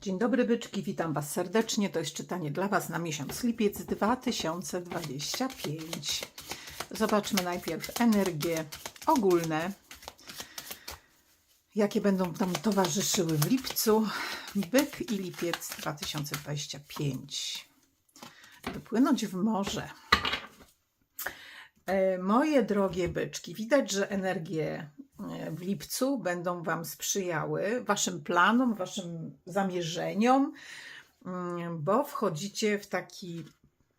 Dzień dobry byczki, witam Was serdecznie. To jest czytanie dla Was na miesiąc lipiec 2025. Zobaczmy najpierw energie ogólne, jakie będą tam towarzyszyły w lipcu. Byk i lipiec 2025. Wypłynąć w morze. E, Moje drogie byczki, widać, że energie w lipcu będą Wam sprzyjały, Waszym planom, Waszym zamierzeniom, mm, bo wchodzicie w taki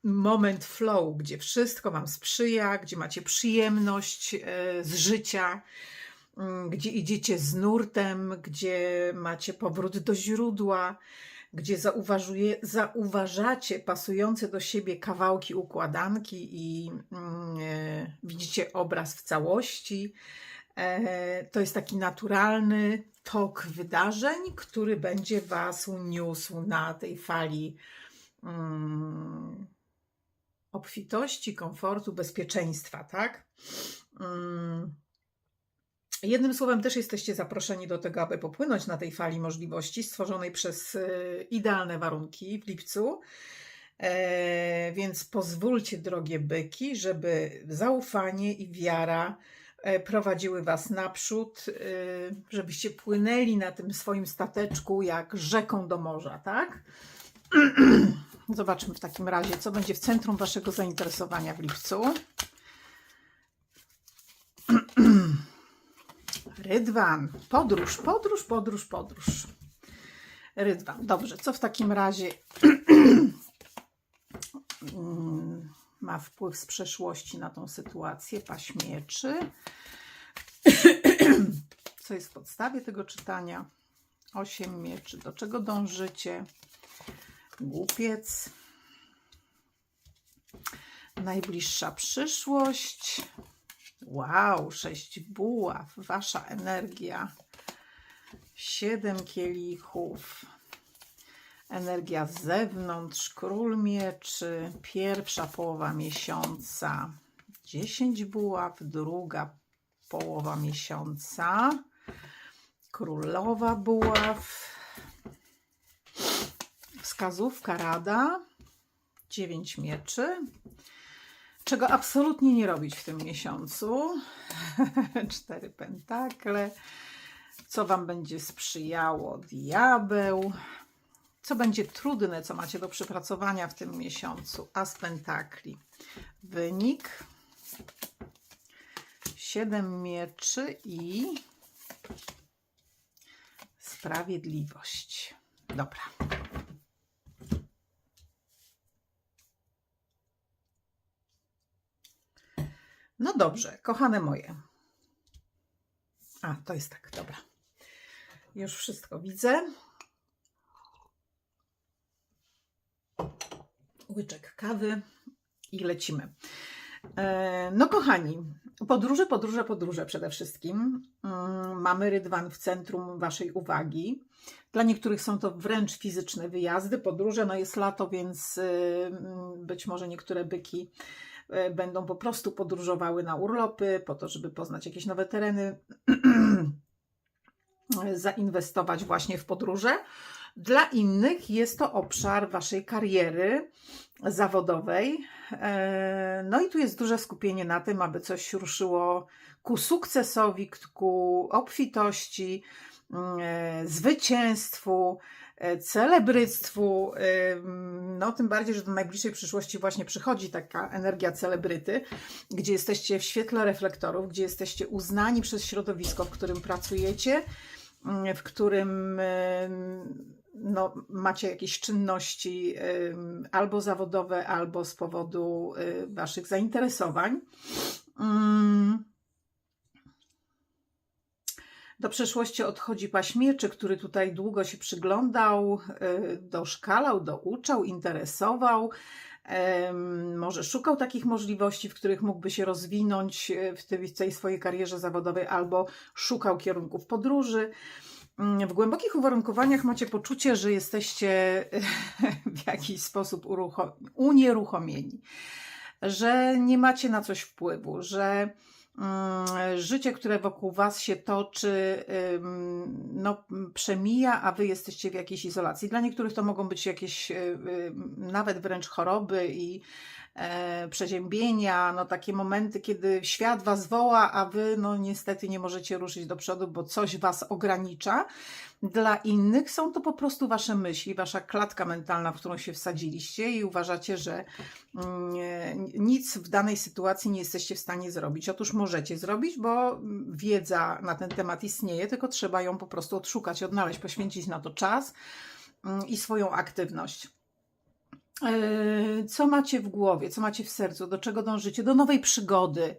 moment flow, gdzie wszystko Wam sprzyja, gdzie macie przyjemność e, z życia, mm, gdzie idziecie z nurtem, gdzie macie powrót do źródła, gdzie zauważacie pasujące do siebie kawałki układanki i e, widzicie obraz w całości. E, to jest taki naturalny tok wydarzeń, który będzie Was niósł na tej fali mm, obfitości, komfortu, bezpieczeństwa, tak? Mm. Jednym słowem, też jesteście zaproszeni do tego, aby popłynąć na tej fali możliwości stworzonej przez y, idealne warunki w lipcu. E, więc pozwólcie, drogie byki, żeby zaufanie i wiara prowadziły Was naprzód, y, żebyście płynęli na tym swoim stateczku jak rzeką do morza, tak? Zobaczmy w takim razie, co będzie w centrum Waszego zainteresowania w lipcu. Rydwan. Podróż, podróż, podróż, podróż. Rydwan. Dobrze, co w takim razie mm, ma wpływ z przeszłości na tą sytuację? Paść mieczy. Co jest w podstawie tego czytania? Osiem mieczy. Do czego dążycie? Głupiec. Najbliższa przyszłość. Wow, sześć buław, wasza energia. Siedem kielichów. Energia z zewnątrz, król mieczy, pierwsza połowa miesiąca. Dziesięć buław, druga połowa miesiąca. Królowa buław. Wskazówka rada. Dziewięć mieczy czego absolutnie nie robić w tym miesiącu. Cztery pentakle. Co Wam będzie sprzyjało? Diabeł. Co będzie trudne, co macie do przepracowania w tym miesiącu? As pentakli. Wynik. Siedem mieczy i sprawiedliwość. Dobra. No dobrze, kochane moje. A, to jest tak, dobra. Już wszystko widzę. Łyczek kawy i lecimy. E, No, kochani, podróże, podróże, podróże przede wszystkim. Mm, Mamy rydwan w centrum Waszej uwagi. Dla niektórych są to wręcz fizyczne wyjazdy, podróże. No, jest lato, więc y, mm, być może niektóre byki e, będą po prostu podróżowały na urlopy, po to, żeby poznać jakieś nowe tereny, zainwestować właśnie w podróże. Dla innych jest to obszar Waszej kariery zawodowej. E, No i tu jest duże skupienie na tym, aby coś ruszyło ku sukcesowi, ku obfitości, e, zwycięstwu, e, celebryctwu. No, tym bardziej, że do najbliższej przyszłości właśnie przychodzi taka energia celebryty, gdzie jesteście w świetle reflektorów, gdzie jesteście uznani przez środowisko, w którym pracujecie, mm, w którym no, macie jakieś czynności albo zawodowe, albo z powodu y, Waszych zainteresowań. Mm. Do przeszłości odchodzi paśmieczy, który tutaj długo się przyglądał, y, doszkalał, douczał, interesował. Może szukał takich możliwości, w których mógłby się rozwinąć y, w tej swojej karierze zawodowej, albo szukał kierunków podróży. Mm, W głębokich uwarunkowaniach macie poczucie, że jesteście w jakiś sposób unieruchomieni, że nie macie na coś wpływu, że Mm, Życie, które wokół Was się toczy, no, przemija, a Wy jesteście w jakiejś izolacji. Dla niektórych to mogą być jakieś y, y, nawet wręcz choroby i e, przeziębienia, no takie momenty, kiedy świat Was woła, a Wy no niestety nie możecie ruszyć do przodu, bo coś Was ogranicza. Dla innych są to po prostu Wasze myśli, Wasza klatka mentalna, w którą się wsadziliście i uważacie, że mm, nie- nic w danej sytuacji nie jesteście w stanie zrobić. Otóż możecie zrobić, bo wiedza na ten temat istnieje, tylko trzeba ją po prostu odszukać, odnaleźć, poświęcić na to czas mm, i swoją aktywność. Yy, Co macie w głowie, co macie w sercu, do czego dążycie? Do nowej przygody,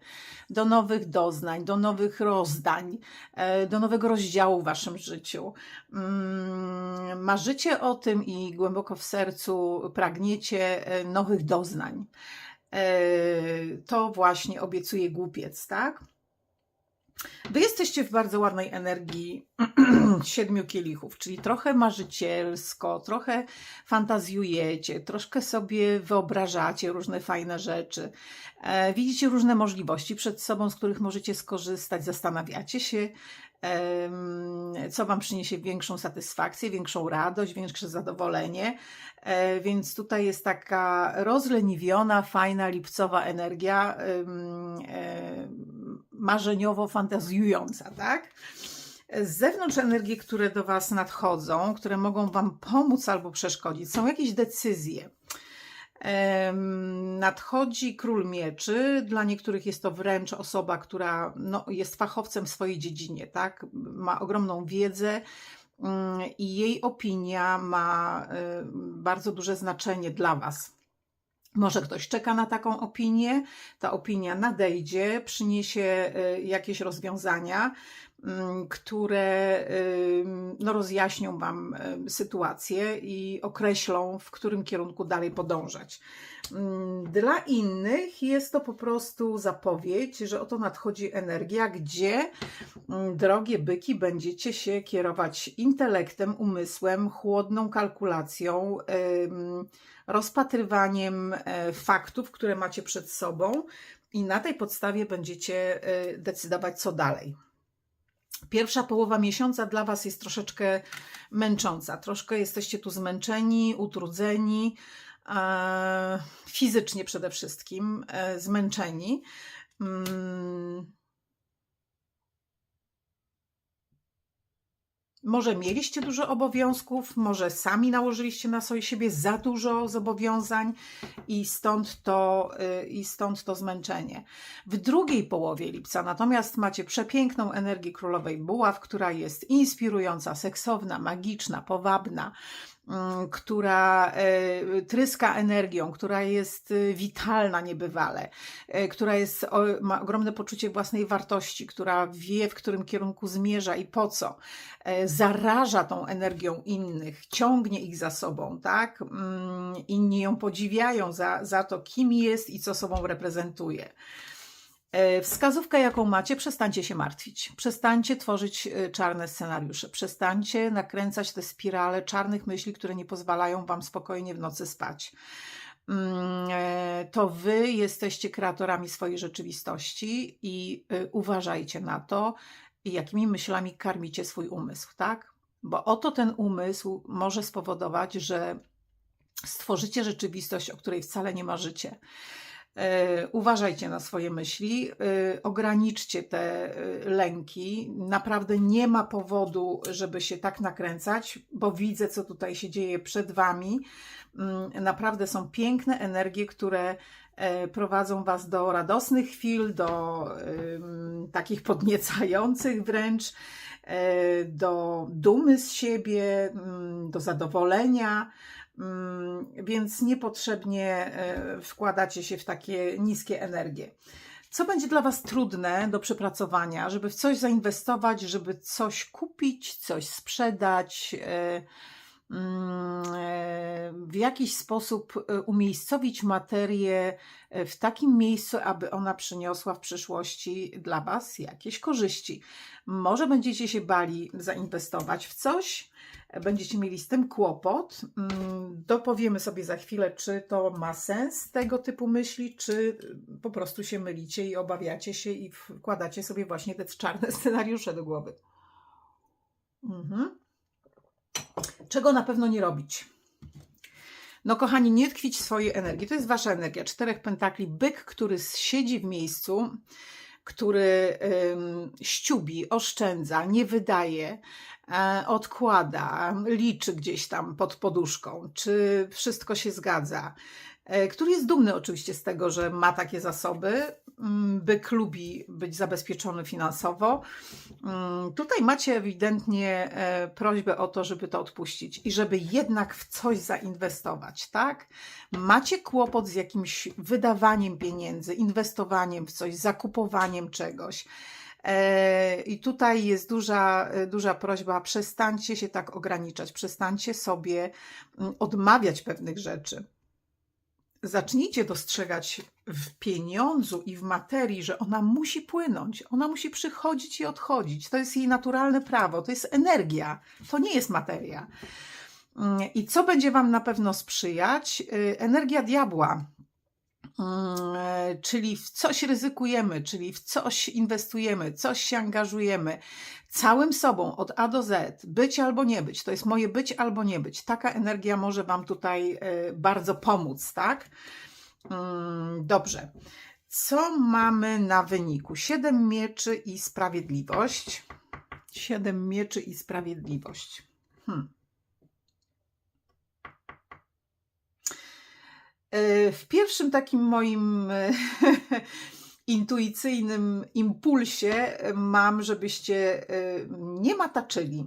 do nowych doznań, do nowych rozdań, e, do nowego rozdziału w waszym życiu. Mm, Marzycie o tym i głęboko w sercu pragniecie e, nowych doznań. To właśnie obiecuje głupiec, tak? Wy jesteście w bardzo ładnej energii siedmiu kielichów, czyli trochę marzycielsko, trochę fantazjujecie, troszkę sobie wyobrażacie różne fajne rzeczy. E, widzicie różne możliwości przed sobą, z których możecie skorzystać, zastanawiacie się, em, co Wam przyniesie większą satysfakcję, większą radość, większe zadowolenie. E, Więc tutaj jest taka rozleniwiona, fajna, lipcowa energia, em, em, marzeniowo fantazjująca, tak? Z zewnątrz energie, które do Was nadchodzą, które mogą Wam pomóc albo przeszkodzić, są jakieś decyzje. Nadchodzi król mieczy. Dla niektórych jest to wręcz osoba, która no, jest fachowcem w swojej dziedzinie, tak? Ma ogromną wiedzę mm, i jej opinia ma bardzo duże znaczenie dla Was. Może ktoś czeka na taką opinię, ta opinia nadejdzie, przyniesie y, jakieś rozwiązania, które y, no, rozjaśnią Wam sytuację i określą, w którym kierunku dalej podążać. Mm, Dla innych jest to po prostu zapowiedź, że oto nadchodzi energia, gdzie, mm, drogie byki, będziecie się kierować intelektem, umysłem, chłodną kalkulacją, rozpatrywaniem e, faktów, które macie przed sobą, i na tej podstawie będziecie e, decydować, co dalej. Pierwsza połowa miesiąca dla Was jest troszeczkę męcząca. Troszkę jesteście tu zmęczeni, utrudzeni, e, fizycznie przede wszystkim, e, zmęczeni. Może mieliście dużo obowiązków, może sami nałożyliście na siebie za dużo zobowiązań i stąd to, y, i stąd to zmęczenie. W drugiej połowie lipca natomiast macie przepiękną energię królowej buław, która jest inspirująca, seksowna, magiczna, powabna, która y, tryska energią, która jest y, witalna niebywale, y, która jest, ma ogromne poczucie własnej wartości, która wie, w którym kierunku zmierza i po co zaraża tą energią innych, ciągnie ich za sobą, tak? Mm, Inni ją podziwiają za, za to, kim jest i co sobą reprezentuje. E, Wskazówka, jaką macie, przestańcie się martwić. Przestańcie tworzyć e, czarne scenariusze. Przestańcie nakręcać te spirale czarnych myśli, które nie pozwalają Wam spokojnie w nocy spać. Mm, e, To Wy jesteście kreatorami swojej rzeczywistości i uważajcie na to, jakimi myślami karmicie swój umysł, tak? Bo oto ten umysł może spowodować, że stworzycie rzeczywistość, o której wcale nie marzycie. E, Uważajcie na swoje myśli, e, ograniczcie te e, lęki. Naprawdę nie ma powodu, żeby się tak nakręcać, bo widzę, co tutaj się dzieje przed Wami. Mm, Naprawdę są piękne energie, które prowadzą Was do radosnych chwil, do takich podniecających wręcz, do dumy z siebie, mm, do zadowolenia. Mm, Więc niepotrzebnie e, wkładacie się w takie niskie energie. Co będzie dla Was trudne do przepracowania, żeby w coś zainwestować, żeby coś kupić, coś sprzedać? e, w jakiś sposób e, umiejscowić materię e, w takim miejscu, aby ona przyniosła w przyszłości dla Was jakieś korzyści. Może będziecie się bali zainwestować w coś, będziecie mieli z tym kłopot. Mm, Dopowiemy sobie za chwilę, czy to ma sens tego typu myśli, czy po prostu się mylicie i obawiacie się i wkładacie sobie właśnie te czarne scenariusze do głowy. Mhm. Czego na pewno nie robić? No, kochani, nie tkwić swojej energii. To jest wasza energia. Czterech pentakli. Byk, który siedzi w miejscu, który ym, ściubi, oszczędza, nie wydaje, e, odkłada, liczy gdzieś tam pod poduszką, czy wszystko się zgadza. E, który jest dumny oczywiście z tego, że ma takie zasoby. Mm, Byk lubi być zabezpieczony finansowo. Mm, Tutaj macie ewidentnie e, prośbę o to, żeby to odpuścić i żeby jednak w coś zainwestować, tak? Macie kłopot z jakimś wydawaniem pieniędzy, inwestowaniem w coś, zakupowaniem czegoś. E, I tutaj jest duża, duża prośba, przestańcie się tak ograniczać, przestańcie sobie mm, odmawiać pewnych rzeczy zacznijcie dostrzegać w pieniądzu i w materii, że ona musi płynąć, ona musi przychodzić i odchodzić. To jest jej naturalne prawo, to jest energia, to nie jest materia. Mm, I co będzie Wam na pewno sprzyjać? Y, Energia diabła. Mm, Czyli w coś ryzykujemy, czyli w coś inwestujemy, coś się angażujemy, całym sobą od A do Z, być albo nie być, to jest moje być albo nie być. Taka energia może Wam tutaj y, bardzo pomóc, tak? Mm, Dobrze. Co mamy na wyniku? Siedem mieczy i sprawiedliwość. Siedem mieczy i sprawiedliwość. Hmm. W pierwszym takim moim e, intuicyjnym impulsie e, mam, żebyście e, nie mataczyli,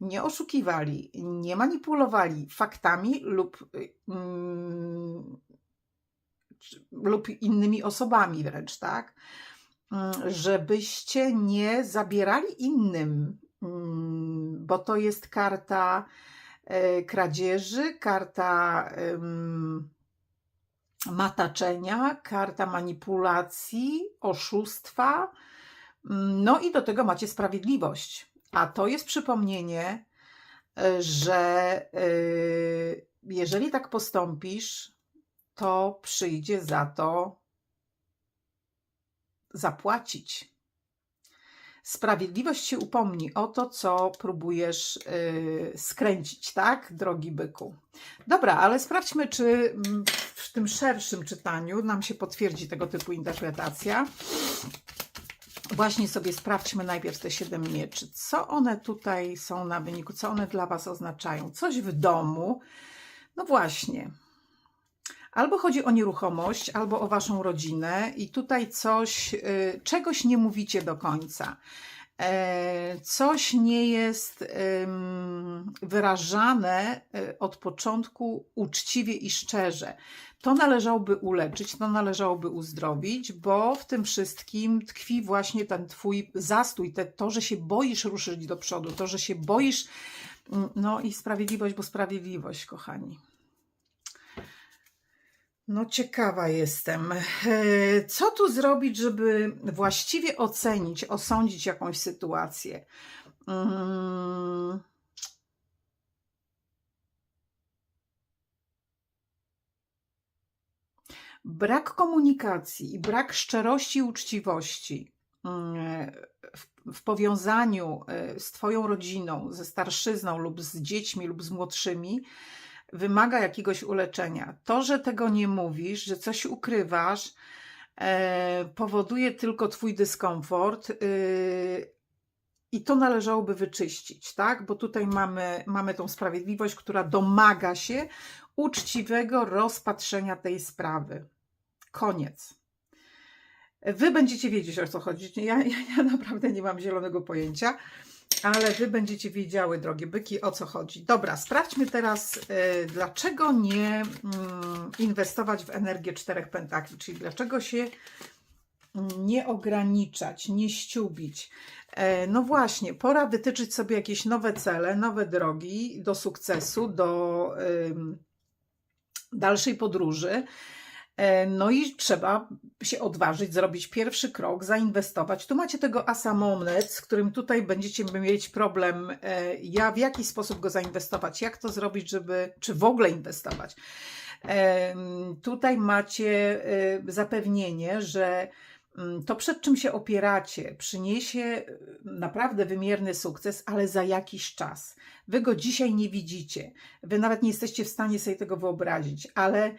nie oszukiwali, nie manipulowali faktami lub, mm, lub innymi osobami wręcz, tak? Mm, Żebyście nie zabierali innym, mm, bo to jest karta e, kradzieży, karta. em, mataczenia, karta manipulacji, oszustwa. mm, No i do tego macie sprawiedliwość. A to jest przypomnienie, y, że y, jeżeli tak postąpisz, to przyjdzie za to zapłacić. Sprawiedliwość się upomni o to, co próbujesz y, skręcić, tak, drogi byku? Dobra, ale sprawdźmy, czy mm, w tym szerszym czytaniu nam się potwierdzi tego typu interpretacja. Właśnie sobie sprawdźmy najpierw te siedem mieczy. Co one tutaj są na wyniku? Co one dla Was oznaczają? Coś w domu? No właśnie. Albo chodzi o nieruchomość, albo o Waszą rodzinę, i tutaj coś, y, czegoś nie mówicie do końca. E, Coś nie jest wyrażane y, od początku uczciwie i szczerze. To należałoby uleczyć, to należałoby uzdrowić, bo w tym wszystkim tkwi właśnie ten Twój zastój, te, to, że się boisz ruszyć do przodu, to, że się boisz. mm, No i sprawiedliwość, bo sprawiedliwość, kochani. No, ciekawa jestem. E, Co tu zrobić, żeby właściwie ocenić, osądzić jakąś sytuację? Mm. Brak komunikacji i brak szczerości i uczciwości mm, w, powiązaniu e, z Twoją rodziną, ze starszyzną lub z dziećmi lub z młodszymi wymaga jakiegoś uleczenia. To, że tego nie mówisz, że coś ukrywasz, e, powoduje tylko Twój dyskomfort. y, I to należałoby wyczyścić, tak? Bo tutaj mamy, mamy tą sprawiedliwość, która domaga się uczciwego rozpatrzenia tej sprawy. Koniec. Wy będziecie wiedzieć, o co chodzi. Ja, ja, ja naprawdę nie mam zielonego pojęcia, ale wy będziecie wiedziały, drogie byki, o co chodzi. Dobra, sprawdźmy teraz, y, dlaczego nie mm, inwestować w energię czterech pentakli, czyli dlaczego się nie ograniczać, nie ściubić. E, No właśnie, pora wytyczyć sobie jakieś nowe cele, nowe drogi do sukcesu, do dalszej podróży. E, No i trzeba się odważyć, zrobić pierwszy krok, zainwestować. Tu macie tego asa z którym tutaj będziecie mieć problem, e, ja w jaki sposób go zainwestować, jak to zrobić, żeby, czy w ogóle inwestować. Em, Tutaj macie e, zapewnienie, że mm, to, przed czym się opieracie, przyniesie e, naprawdę wymierny sukces, ale za jakiś czas. Wy go dzisiaj nie widzicie. Wy nawet nie jesteście w stanie sobie tego wyobrazić, ale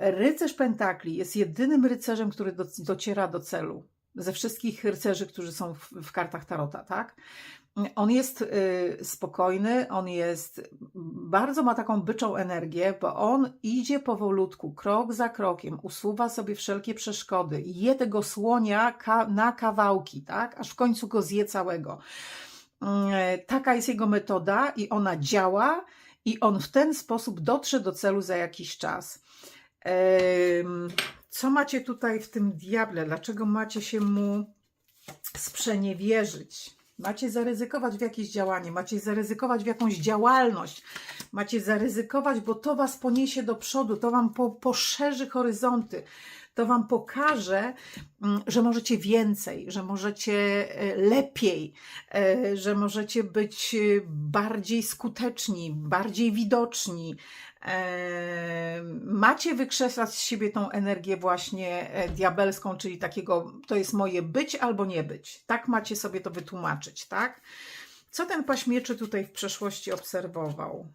rycerz Pentakli jest jedynym rycerzem, który do, dociera do celu. Ze wszystkich rycerzy, którzy są w, w kartach Tarota, tak? On jest y, spokojny, on jest, bardzo ma taką byczą energię, bo on idzie powolutku, krok za krokiem, usuwa sobie wszelkie przeszkody, je tego słonia na kawałki, tak? Aż w końcu go zje całego. Mm, Taka jest jego metoda i ona działa i on w ten sposób dotrze do celu za jakiś czas. Co macie tutaj w tym diable? Dlaczego macie się mu sprzeniewierzyć? Macie zaryzykować w jakieś działanie, macie zaryzykować w jakąś działalność, macie zaryzykować, bo to Was poniesie do przodu, to Wam po, poszerzy horyzonty, to Wam pokaże, mm, że możecie więcej, że możecie e, lepiej, e, że możecie być e, bardziej skuteczni, bardziej widoczni. E, Macie wykrzesać z siebie tą energię właśnie e, diabelską, czyli takiego, to jest moje być albo nie być. Tak macie sobie to wytłumaczyć, tak? Co ten paśmieczy tutaj w przeszłości obserwował?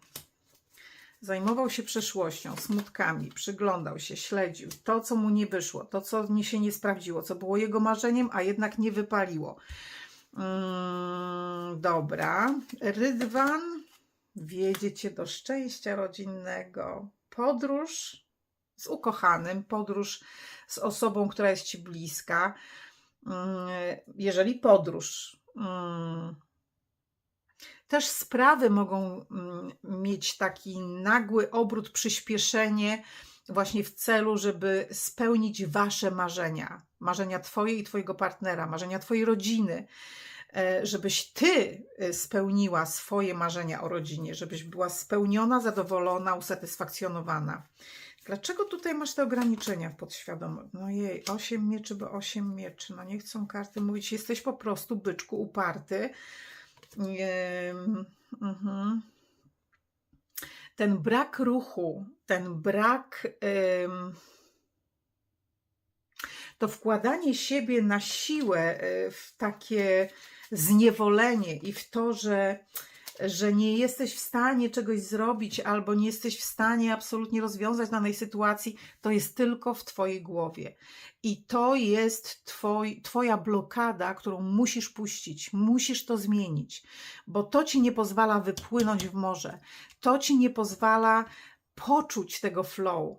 Zajmował się przeszłością, smutkami, przyglądał się, śledził to, co mu nie wyszło, to, co mi się nie sprawdziło, co było jego marzeniem, a jednak nie wypaliło. Mm, dobra. Rydwan wiedzie cię do szczęścia rodzinnego. Podróż z ukochanym, podróż z osobą, która jest ci bliska. Mm, Jeżeli podróż. mm, Też sprawy mogą mm, mieć taki nagły obrót, przyspieszenie, właśnie w celu, żeby spełnić wasze marzenia. Marzenia twoje i twojego partnera, marzenia twojej rodziny żebyś ty e, spełniła swoje marzenia o rodzinie, żebyś była spełniona, zadowolona, usatysfakcjonowana. Dlaczego tutaj masz te ograniczenia w podświadomości? No jej, 8 mieczy, bo 8 mieczy. No nie chcą karty mówić, jesteś po prostu byczku uparty. Mhm. Ten brak ruchu, ten brak ym, to wkładanie siebie na siłę y, w takie zniewolenie i w to, że, że nie jesteś w stanie czegoś zrobić albo nie jesteś w stanie absolutnie rozwiązać danej sytuacji, to jest tylko w Twojej głowie. I to jest twoj, Twoja blokada, którą musisz puścić, musisz to zmienić, bo to Ci nie pozwala wypłynąć w morze, to Ci nie pozwala poczuć tego flow. e,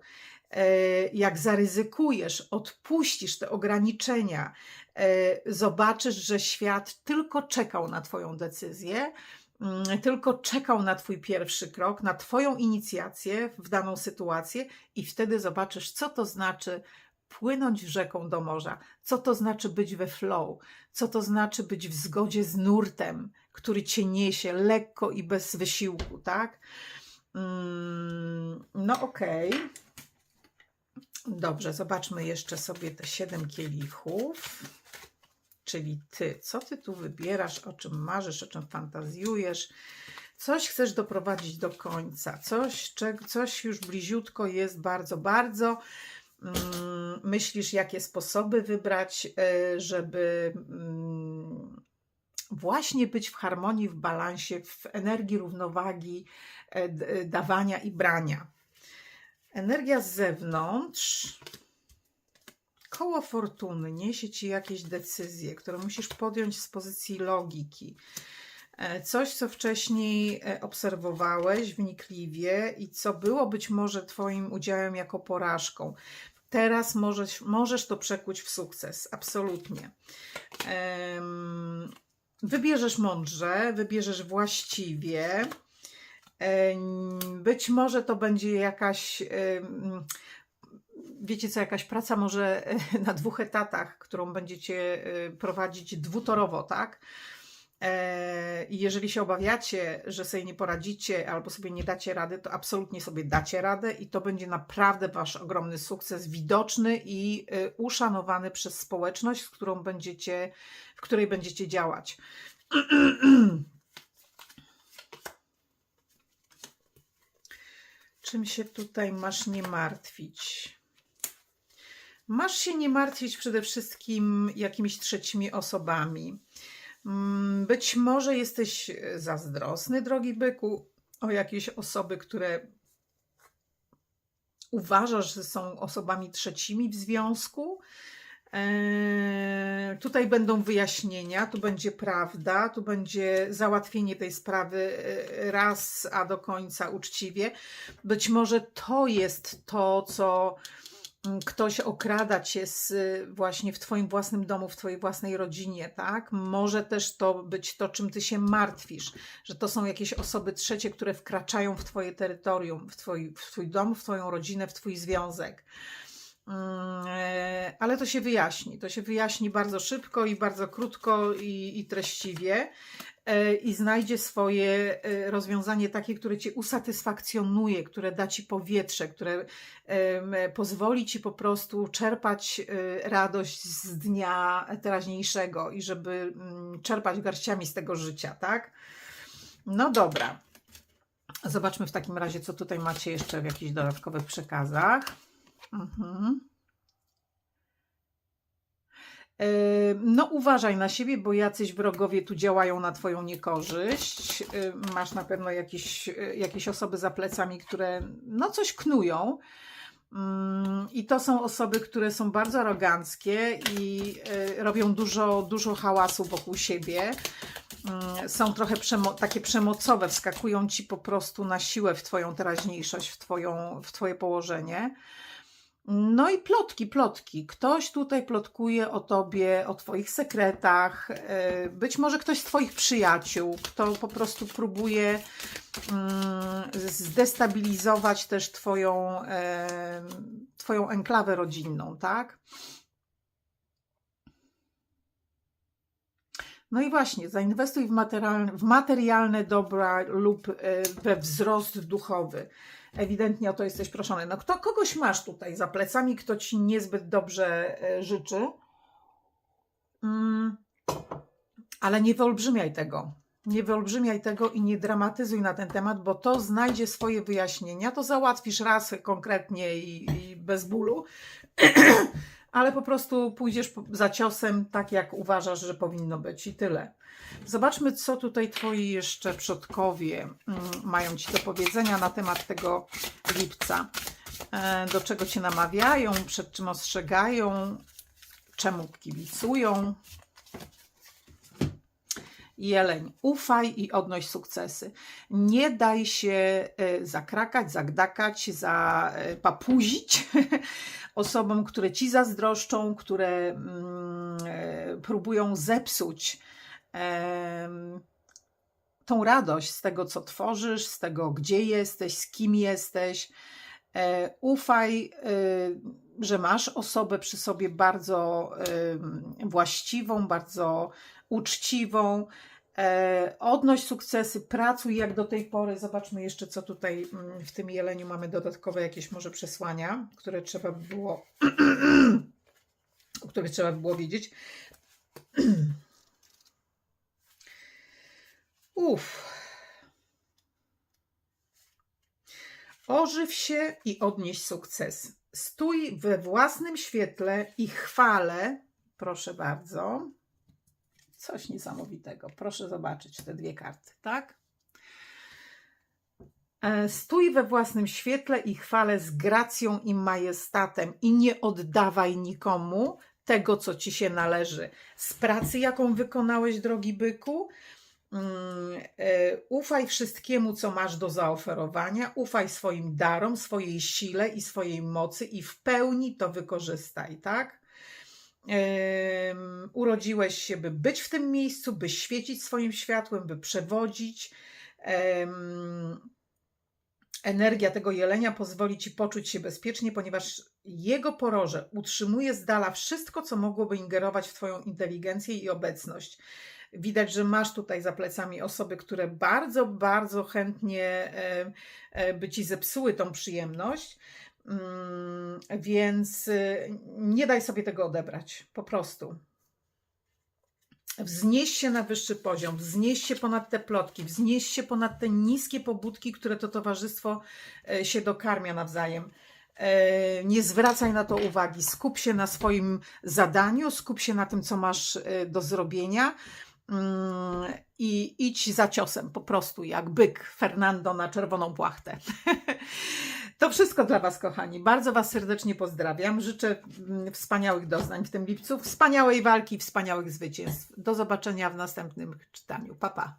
jak zaryzykujesz, odpuścisz te ograniczenia, e, zobaczysz, że świat tylko czekał na Twoją decyzję, mm, tylko czekał na Twój pierwszy krok, na Twoją inicjację w daną sytuację, i wtedy zobaczysz, co to znaczy płynąć rzeką do morza, co to znaczy być we flow, co to znaczy być w zgodzie z nurtem, który Cię niesie lekko i bez wysiłku, tak? Mm, No okej. Dobrze, zobaczmy jeszcze sobie te siedem kielichów. Czyli ty, co ty tu wybierasz, o czym marzysz, o czym fantazjujesz, coś chcesz doprowadzić do końca, coś, coś już bliziutko jest bardzo, bardzo. Mm, Myślisz, jakie sposoby wybrać, e, żeby mm, właśnie być w harmonii, w balansie, w energii równowagi, e, d- dawania i brania. Energia z zewnątrz, koło fortuny, niesie ci jakieś decyzje, które musisz podjąć z pozycji logiki. E, Coś, co wcześniej e, obserwowałeś wnikliwie i co było być może Twoim udziałem jako porażką. Teraz możesz, możesz to przekuć w sukces, absolutnie. Wybierzesz mądrze, wybierzesz właściwie. Być może to będzie jakaś wiecie co, jakaś praca może e, na dwóch etatach, którą będziecie e, prowadzić dwutorowo, tak? E, I jeżeli się obawiacie, że sobie nie poradzicie albo sobie nie dacie rady, to absolutnie sobie dacie radę i to będzie naprawdę wasz ogromny sukces, widoczny i uszanowany przez społeczność, z którą będziecie, w której będziecie działać. Czym się tutaj masz nie martwić? Masz się nie martwić przede wszystkim jakimiś trzecimi osobami. Mm, Być może jesteś zazdrosny, drogi byku, o jakieś osoby, które uważasz, że są osobami trzecimi w związku. Eee, tutaj będą wyjaśnienia, tu będzie prawda, tu będzie załatwienie tej sprawy e, raz, a do końca uczciwie. Być może to jest to, co mm, ktoś okrada cię z, właśnie w Twoim własnym domu, w Twojej własnej rodzinie, tak? Może też to być to, czym Ty się martwisz, że to są jakieś osoby trzecie, które wkraczają w Twoje terytorium, w Twój, w twój dom, w Twoją rodzinę, w Twój związek. Mm, e, Ale to się wyjaśni. To się wyjaśni bardzo szybko i bardzo krótko i, i treściwie. e, I znajdzie swoje e, rozwiązanie takie, które cię usatysfakcjonuje, które da ci powietrze, które pozwoli ci po prostu czerpać radość z dnia teraźniejszego i żeby mm, czerpać garściami z tego życia, tak? No dobra. Zobaczmy w takim razie, co tutaj macie jeszcze w jakichś dodatkowych przekazach. Mhm. E, No, uważaj na siebie, bo jacyś wrogowie tu działają na Twoją niekorzyść. E, Masz na pewno jakieś, e, jakieś osoby za plecami, które no coś knują. Mm, I to są osoby, które są bardzo aroganckie i robią dużo, dużo hałasu wokół siebie. Mm, Są trochę przemo- takie przemocowe, wskakują ci po prostu na siłę w Twoją teraźniejszość, w, twoją, w Twoje położenie. No i plotki, plotki. Ktoś tutaj plotkuje o tobie, o twoich sekretach. e, Być może ktoś z twoich przyjaciół, kto po prostu próbuje mm, zdestabilizować też twoją, e, twoją enklawę rodzinną, tak? No i właśnie, zainwestuj w materialne, w materialne dobra lub e, we wzrost duchowy. Ewidentnie o to jesteś proszony. No kto, kogoś masz tutaj za plecami, kto ci niezbyt dobrze e, życzy. Mm, ale nie wyolbrzymiaj tego. Nie wyolbrzymiaj tego i nie dramatyzuj na ten temat, bo to znajdzie swoje wyjaśnienia. To załatwisz raz konkretnie i, i bez bólu, ale po prostu pójdziesz za ciosem tak, jak uważasz, że powinno być i tyle. Zobaczmy, co tutaj twoi jeszcze przodkowie mm, mają ci do powiedzenia na temat tego lipca. E, Do czego cię namawiają, przed czym ostrzegają, czemu kibicują. Jeleń, ufaj i odnoś sukcesy. Nie daj się e, zakrakać, zagdakać, zapapuzić osobom, które ci zazdroszczą, które mm, e, próbują zepsuć tą radość z tego, co tworzysz, z tego, gdzie jesteś, z kim jesteś. E, ufaj, e, że masz osobę przy sobie bardzo właściwą, bardzo uczciwą. E, odnoś sukcesy, pracuj jak do tej pory. Zobaczmy jeszcze, co tutaj mm, w tym jeleniu mamy dodatkowe jakieś może przesłania, które trzeba by było, o których trzeba by było wiedzieć. Uff. Ożyw się i odnieś sukces. Stój we własnym świetle i chwale, proszę bardzo. Coś niesamowitego. Proszę zobaczyć te dwie karty, tak? E, Stój we własnym świetle i chwale z gracją i majestatem i nie oddawaj nikomu tego, co ci się należy. Z pracy, jaką wykonałeś, drogi byku, Mm, e, Ufaj wszystkiemu, co masz do zaoferowania, ufaj swoim darom, swojej sile i swojej mocy i w pełni to wykorzystaj, tak? Urodziłeś się, by być w tym miejscu, by świecić swoim światłem, by przewodzić. Energia tego jelenia pozwoli ci poczuć się bezpiecznie, ponieważ jego poroże utrzymuje z dala wszystko, co mogłoby ingerować w Twoją inteligencję i obecność. Widać, że masz tutaj za plecami osoby, które bardzo, bardzo chętnie e, by ci zepsuły tą przyjemność. Mm, Więc e, nie daj sobie tego odebrać, po prostu. Wznieś się na wyższy poziom, wznieś się ponad te plotki, wznieś się ponad te niskie pobudki, które to towarzystwo e, się dokarmia nawzajem. E, Nie zwracaj na to uwagi, skup się na swoim zadaniu, skup się na tym, co masz e, do zrobienia mm, i idź za ciosem, po prostu jak byk Fernando na czerwoną płachtę. To wszystko dla Was, kochani. Bardzo Was serdecznie pozdrawiam. Życzę mm, wspaniałych doznań w tym lipcu, wspaniałej walki, wspaniałych zwycięstw. Do zobaczenia w następnym czytaniu. Pa, pa.